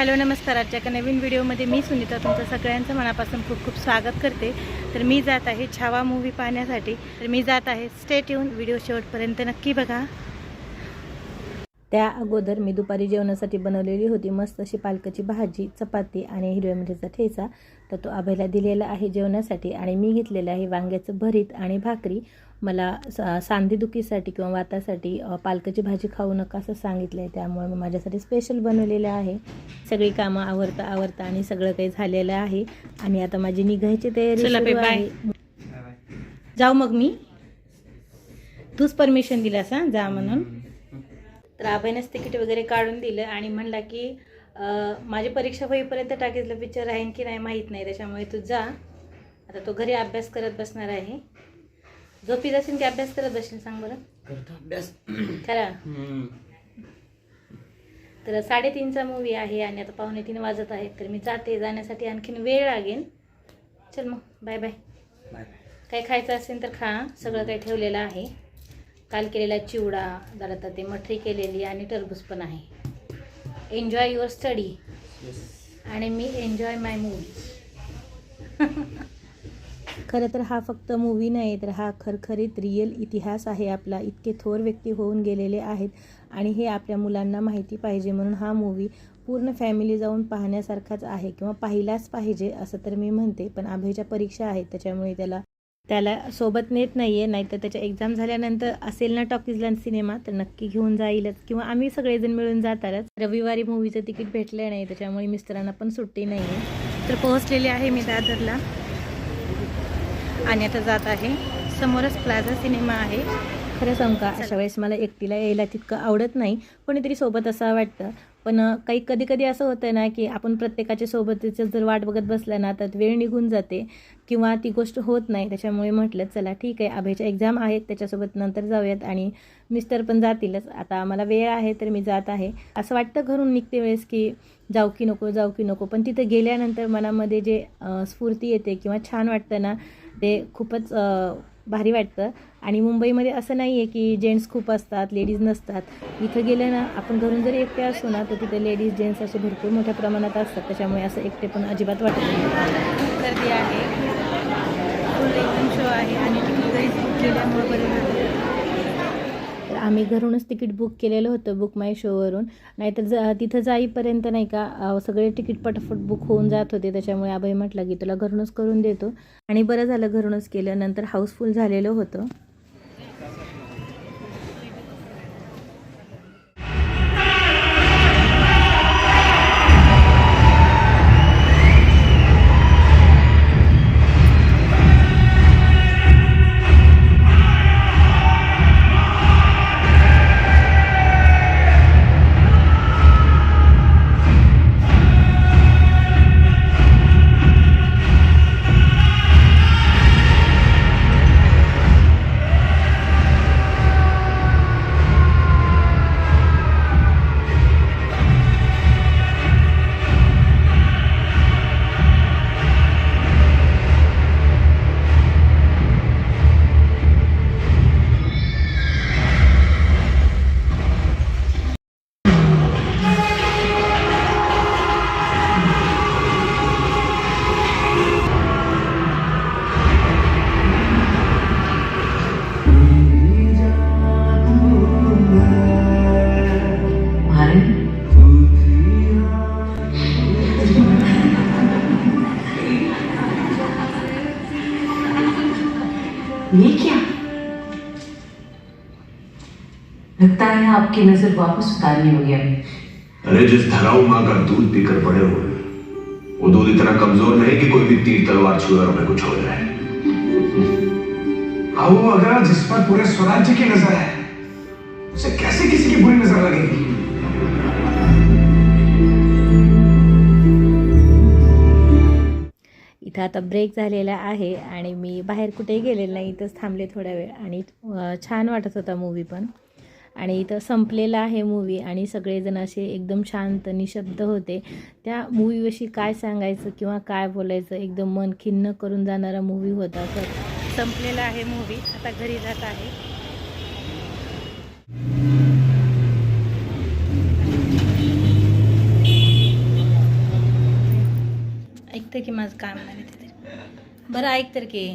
Hello नमस्कार. आजच्या एका नवीन व्हिडिओमध्ये मी सुनीता. तुमचं सगळ्यांचं मनापासून खूप खूप स्वागत करते. तर मी जात आहे छावा मूव्ही पाहण्यासाठी. तर मी जात आहे स्टेट येऊन व्हिडिओ शेवटपर्यंत नक्की बघा. त्या अगोदर मी दुपारी जेवणासाठी बनवलेली होती. मस्त अशी पालकाची भाजी चपाती आणि हिरव्या मिरचीचा ठेचा तर तो अभयला दिलेला आहे जेवणासाठी आणि मी घेतलेलं आहे वांग्याचं भरीत आणि भाकरी. मला सांधेदुखीसाठी किंवा वातासाठी पालकाची भाजी खाऊ नका असं सांगितलं आहे त्यामुळे मी माझ्यासाठी स्पेशल बनवलेलं आहे. सगळी कामं आवरता आवरता आणि सगळं काही झालेलं आहे. आणि आता माझी निघायची तयारी. आहे. जाऊ मग मी. तूच परमिशन दिलास हां? जा म्हणून. तर अभयनंच तिकीट वगैरे काढून दिलं आणि म्हणला की माझी परीक्षा होईपर्यंत टाकीतलं पिक्चर आहे की नाही माहीत नाही त्याच्यामुळे तू जा. आता तो घरी अभ्यास करत बसणार आहे. झोपी जाशील की अभ्यास करत बसशील सांग बरं? करतो अभ्यास. खरा तर साडेतीनचा मूवी आहे आणि आता पावणे तीन वाजत आहेत तर मी जाते. जाण्यासाठी आणखीन वेळ लागेल. चल मग बाय बाय बाय काही खायचं असेल तर खा. सगळं काही ठेवलेलं आहे. काल केलेला चिवडा जरा तर ते मठरी केलेली आणि टरबूज पण आहे. एन्जॉय युअर स्टडी आणि मी एन्जॉय माय मूवी खरं तर हा फक्त मूवी नाही तर हा खरखरीत रिअल इतिहास आहे आपला. इतके थोर व्यक्ती होऊन गेलेले आहेत आणि हे आपल्या मुलांना माहिती पाहिजे म्हणून हा मूवी पूर्ण फॅमिली जाऊन पाहण्यासारखाच आहे किंवा पाहिलाच पाहिजे असं तर मी म्हणते पण अभयच्या परीक्षा आहेत त्याच्यामुळे त्याला त्याला सोबत नेत नाही आहे नाहीतर त्याच्या एक्झाम झाल्यानंतर असेल ना टॉकीजला सिनेमा तर नक्की घेऊन जाईलच. किंवा आम्ही सगळेजण मिळून जातातच. रविवारी मूवीचं तिकीट भेटलं नाही त्याच्यामुळे मिस्टरांना पण सुट्टी नाही आहे तर पोहोचलेले आहे मी दादरला. आणि आता जात आहे. समोरच प्लाझा सिनेमा आहे. खरं सांगू का? अशा वेळेस मला एकटीला यायला तितकं आवडत नाही. कोणीतरी सोबत असं वाटतं. पण काही कधी कधी असं होतं ना की आपण प्रत्येकाच्या सोबतीचं जर वाट बघत बसलं ना तर वेळ निघून जाते किंवा ती गोष्ट होत नाही. त्याच्यामुळे म्हटलं चला ठीक आहे अभयच्या एक्झाम आहेत त्याच्यासोबत नंतर जाऊयात आणि मिस्टर पण जातीलच. आता आम्हाला वेळ आहे तर मी जात आहे. असं वाटतं घरून निघते वेळेस की जाऊ की नको जाऊ की नको. पण तिथं गेल्यानंतर मनामध्ये जे स्फूर्ती येते किंवा छान वाटतं ना ते खूपच भारी वाटतं. आणि मुंबईमध्ये असं नाही आहे की जेंट्स खूप असतात लेडीज नसतात. इथं गेलं ना आपण घरून जरी एकटे असू ना तर तिथे लेडीज जेंट्स असे भरपूर मोठ्या प्रमाणात असतात. त्याच्यामुळे असं एकटे पण अजिबात वाटत नाही. खूप गर्दी आहे. एकदम शो आहे. आणि तिकीट केल्यामुळे बरं आम्ही घरूनच तिकीट बुक केलेलं होतं बुक माय शोवरून. नाहीतर जा तिथं जाईपर्यंत नाही का सगळे तिकीट पटापट बुक होऊन जात होते. त्याच्यामुळे अभय म्हटलं की तुला घरूनच करून देतो. आणि बरं झालं घरूनच केलं. नंतर हाऊसफुल झालेलं होतं. ये क्या लगता है आपकी नज़र वापस उतारनी हो गया अरे जिस धराऊ माँ का दूध पीकर पड़े हुए वो दूध इतना कमज़ोर नहीं कि कोई भी तीर तलवार छुए और हमें कुछ हो जाए। आओ अगर जिस पर पूरे स्वराज्य की नज़र है उसे कैसे किसी की बुरी नज़र लगेगी? तर आता ब्रेक झालेला आहे आणि मी बाहेर कुठेही गेलेलं नाही इथंच थांबले थोड्या वेळ. आणि छान वाटत होता मूवी पण. आणि इथं संपलेला आहे मूवी आणि सगळेजण असे एकदम शांत निशब्द होते. त्या मूवीविषयी काय सांगायचं किंवा काय बोलायचं एकदम मन खिन्न करून जाणारा मूवी होता. तर संपलेला आहे मूवी आता घरी जात आहे. ते की माझं काय म्हणाले ते तरी. बरं ऐक तर की.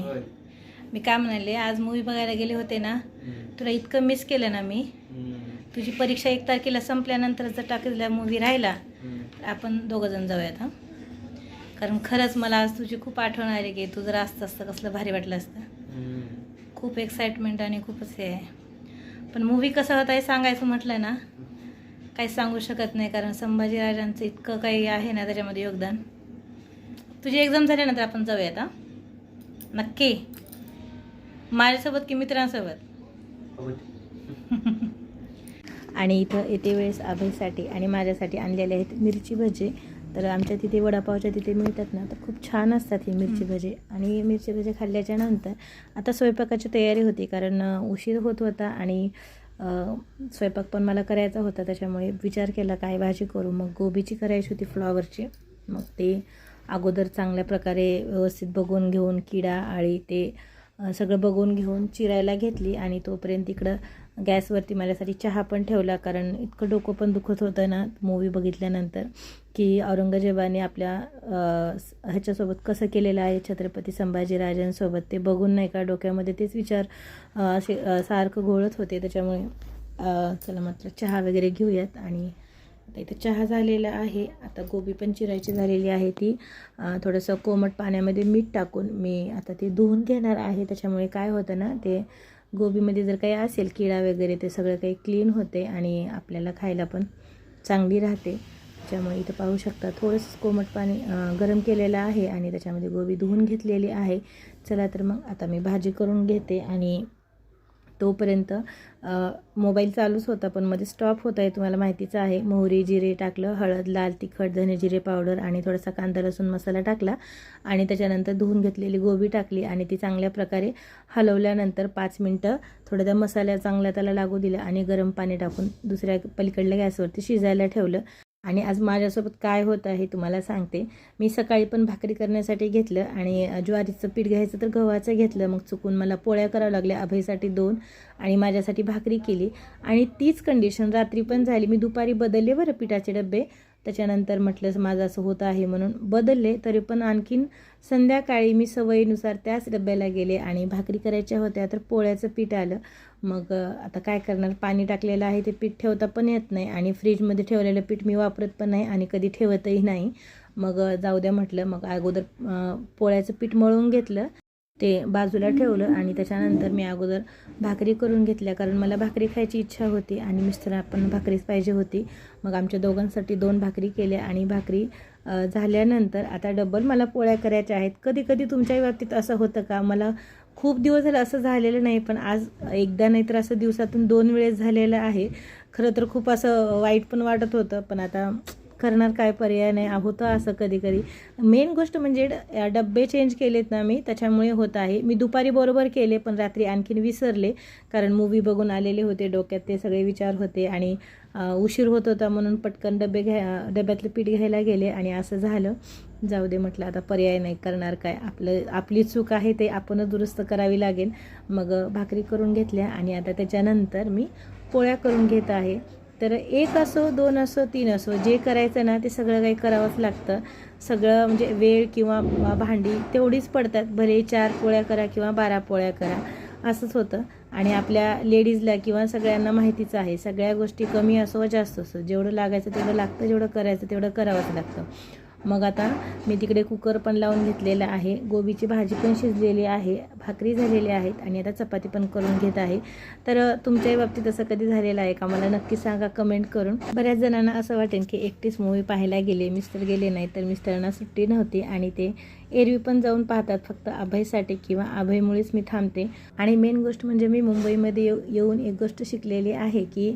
मी काय म्हणाले आज मूवी बघायला गेले होते ना तुला इतकं मिस केलं ना मी. तुझी परीक्षा एक तारखेला संपल्यानंतर जर टाकलेला मूवी राहिला तर आपण दोघं जण जाऊयात हां. कारण खरंच मला आज तुझी खूप आठवण आली की तू जर असतं असतं कसलं भारी वाटलं असतं. खूप एक्साइटमेंट आणि खूपच हे आहे. पण मूवी कसा होता हे सांगायचं म्हटलं ना काही सांगू शकत नाही कारण संभाजीराजांचं इतकं काही आहे ना त्याच्यामध्ये योगदान. तुझी एक्झाम झाल्यानंतर आपण जाऊयात हां? नक्की. माझ्यासोबत की मित्रांसोबत? आणि इथं येते वेळेस अभयसाठी आणि माझ्यासाठी आणलेले आहेत मिरची भजे. तर आमच्या तिथे वडापावच्या तिथे मिळतात ना तर खूप छान असतात ही मिरची भजे. आणि मिरची भजे खाल्ल्याच्या नंतर आता स्वयंपाकाची तयारी होती कारण उशीर होत होता आणि स्वयंपाक पण मला करायचा होता त्याच्यामुळे विचार केला काय भाजी करू? मग गोबीची करायची होती फ्लॉवरची मग ते अगोदर चांगल्या प्रकारे व्यवस्थित बघून घेऊन किडा आळी ते सगळं बघून घेऊन चिरायला घेतली आणि तोपर्यंत इकडं गॅसवरती माझ्यासाठी चहा पण ठेवला. कारण इतकं डोकं पण दुखत होतं ना मूवी बघितल्यानंतर की औरंगजेबाने आपल्या ह्याच्यासोबत कसं केलेलं आहे छत्रपती संभाजीराजांसोबत ते बघून नाही का डोक्यामध्ये तेच विचार असे सारखं घोळत होते. त्याच्यामुळे चला म्हटलं चहा वगैरे घेऊयात आणि आता इथं चहा झालेला आहे. आता गोबी पण चिरायची झालेली आहे ती. थोडंसं कोमट पाण्यामध्ये मीठ टाकून मी आता ते धुवून घेणार आहे. त्याच्यामुळे काय होतं ना ते गोबीमध्ये जर काही असेल किडा वगैरे ते सगळं काही क्लीन होते आणि आपल्याला खायला पण चांगली राहते. त्याच्यामुळे इथं पाहू शकता थोडंसं कोमट पाणी गरम केलेलं आहे आणि त्याच्यामध्ये गोबी धुवून घेतलेली आहे. चला तर मग आता मी भाजी करून घेते आणि तोपर्यंत मोबाईल चालूच होता पण मध्ये स्टॉप होत आहे तुम्हाला माहितीचं आहे. मोहरी जिरे टाकलं हळद लाल तिखट धने जिरे पावडर आणि थोडासा कांदा लसूण मसाला टाकला आणि त्याच्यानंतर धुवून घेतलेली गोबी टाकली आणि ती चांगल्या प्रकारे हलवल्यानंतर पाच मिनटं थोडं त्या मसाल्या चांगल्या त्याला लागू दिल्या आणि गरम पाणी टाकून दुसऱ्या पलीकडल्या गॅसवरती शिजायला ठेवलं. आणि आज माझ्यासोबत काय होतं आहे तुम्हाला सांगते. मी सकाळी पण भाकरी करण्यासाठी घेतलं आणि ज्वारीचं पीठ घ्यायचं तर गव्हाचं घेतलं. मग चुकून मला पोळ्या कराव्या लागल्या अभयसाठी दोन आणि माझ्यासाठी भाकरी केली. आणि तीच कंडिशन रात्री पण झाली. मी दुपारी बदलले बरं पिठाचे डबे. त्याच्यानंतर म्हटलं माझं असं होतं आहे म्हणून बदलले. तरी पण आणखीन संध्याकाळी मी सवयीनुसार त्याच डब्याला गेले आणि भाकरी करायच्या होत्या तर पोळ्याचं पीठ आलं. मग आता काय करणार? पाणी टाकलेलं आहे ते पीठ ठेवता पण येत नाही आणि फ्रीजमध्ये ठेवलेलं पीठ मी वापरत पण नाही आणि कधी ठेवतही नाही. मग जाऊ द्या म्हटलं. मग अगोदर पोळ्याचं पीठ मळून घेतलं. ते बाजूला ठेवलं आणि त्याच्यानंतर मी अगोदर भाकरी करून घेतल्या. कारण मला भाकरी खायची इच्छा होती आणि मिस्टर पण भाकरीच पाहिजे होती. मग आमच्या दोघांसाठी दोन भाकरी केल्या आणि भाकरी झाल्यानंतर आता डबल मला पोळ्या करायच्या आहेत. कधी कधी तुमच्याही बाबतीत असं होतं का? मला खूप दिवस झालं असं झालेलं नाही पण आज एकदा नाही तर असं दिवसातून दोन वेळेस झालेलं आहे. खरं तर खूप असं वाईट पण वाटत होतं पण आता करणार काय पर्याय नाही होतं असं कधी कधी मेन गोष्ट म्हणजे डब्बे चेंज केलेत ना मी त्याच्यामुळे होत आहे. मी दुपारी बरोबर केले पण रात्री आणखीन विसरले कारण मूवी बघून आलेले होते डोक्यात ते सगळे विचार होते आणि उशीर होत होता म्हणून पटकन डबे घ्या डब्यातलं पीठ घ्यायला गेले आणि असं झालं. जाऊ दे म्हटलं आता पर्याय नाही करणार काय? आपलं आपली चूक आहे ते आपणच दुरुस्त करावी लागेल. मग भाकरी करून घेतल्या आणि आता त्याच्यानंतर मी पोळ्या करून घेत आहे. तर एक असो दोन असो तीन असो जे करायचं ना ते सगळं काही करावंच लागतं. सगळं म्हणजे वेळ किंवा भांडी तेवढीच पडतात. भले चार पोळ्या करा किंवा बारा पोळ्या करा असंच होतं. आणि आपल्या लेडीजला किंवा सगळ्यांना माहितीच आहे सगळ्या गोष्टी कमी असो जास्त असो. जेवढं लागायचं तेवढं लागतं जेवढं करायचं तेवढं करावंच लागतं. मग आता मी तिकडे कुकर पण लावून घेतलेला आहे. गोबीची भाजी पण शिजलेली आहे भाकरी झालेली आहेत आणि आता चपाती पण करून घेत आहे. तर तुमच्याही बाबतीत असं कधी झालेलं आहे का? मला नक्की सांगा कमेंट करून. बऱ्याच जणांना असं वाटेल की एकटीच मूवी पाहायला गेले मिस्टर गेले नाही तर मिस्टरांना सुट्टी नव्हती आणि ते एरवी पण जाऊन पाहतात फक्त अभयसाठी किंवा अभयमुळेच मी थांबते. आणि मेन गोष्ट म्हणजे मी मुंबईमध्ये येऊ येऊन एक गोष्ट शिकलेली आहे की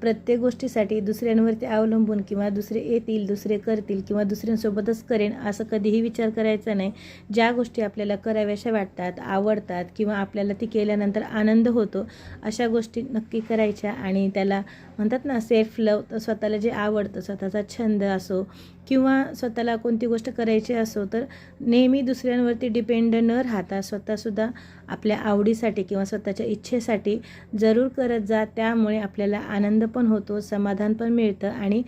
प्रत्येक गोष्टीसाठी दुसऱ्यांवरती अवलंबून किंवा दुसरे येतील दुसरे करतील किंवा दुसऱ्यांसोबतच करेन असं कधीही विचार करायचा नाही. ज्या गोष्टी आपल्याला कराव्याशा वाटतात आवडतात किंवा आपल्याला ती केल्यानंतर आनंद होतो अशा गोष्टी नक्की करायच्या. आणि त्याला म्हणतात ना सेल्फ लव तर स्वतःला जे आवडतं स्वतःचा छंद असो किंवा स्वतःला कोणती गोष्ट करायची असो तर नेहमी दुसऱ्यांवरती डिपेंड न राहता स्वतःसुद्धा आपल्या आवडीसाठी किंवा स्वतःच्या इच्छेसाठी जरूर करत जा. त्यामुळे आपल्याला आनंद पण होतो समाधान पण मिळतं आणि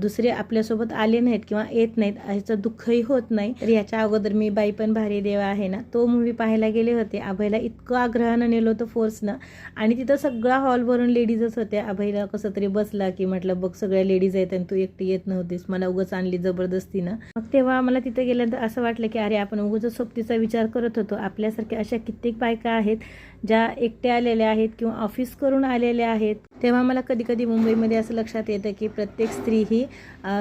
दुसरे आपल्यासोबत आले नाहीत किंवा येत नाहीत ह्याचं दुःखही होत नाही. तर याच्या अगोदर मी बाई पण भारी देवा आहे ना तो मूवी पाहायला गेले होते. अभयला इतकं आग्रहानं नेलो होतं फोर्सनं आणि तिथं सगळा हॉल भरून लेडीजच होत्या. अभयला कसं तरी बसला की म्हटलं बघ सगळ्या लेडीज आहेत आणि तू एकटी येत नव्हतीस. मला उगाच आणली जबरदस्तीनं. मग तेव्हा मला तिथे गेल्यानंतर असं वाटलं की अरे आपण उगाच सोबतीचा विचार करत होतो. आपल्यासारख्या अशा कित्येक बायका आहेत ज्या एकट्या आलेल्या आहेत किंवा ऑफिस करून आलेल्या आहेत तेव्हा मला कधी कधी मुंबईमध्ये असं लक्षात येतं की प्रत्येक स्त्री ही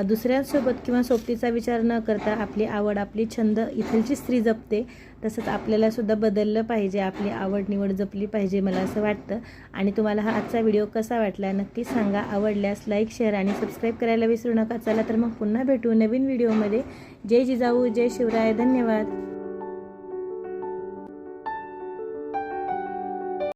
दुसऱ्यांसोबत किंवा सोबतीचा विचार न करता आपली आवड आपली छंद इथलची स्त्री जपते. तसंच आपल्यालासुद्धा बदललं पाहिजे आपली आवड निवड जपली पाहिजे मला असं वाटतं. आणि तुम्हाला हा आजचा व्हिडिओ कसा वाटला नक्की सांगा. आवडल्यास लाईक शेअर आणि सबस्क्राईब करायला विसरू नका. चला तर मग पुन्हा भेटू नवीन व्हिडिओमध्ये. जय जिजाऊ जय शिवराय. धन्यवाद.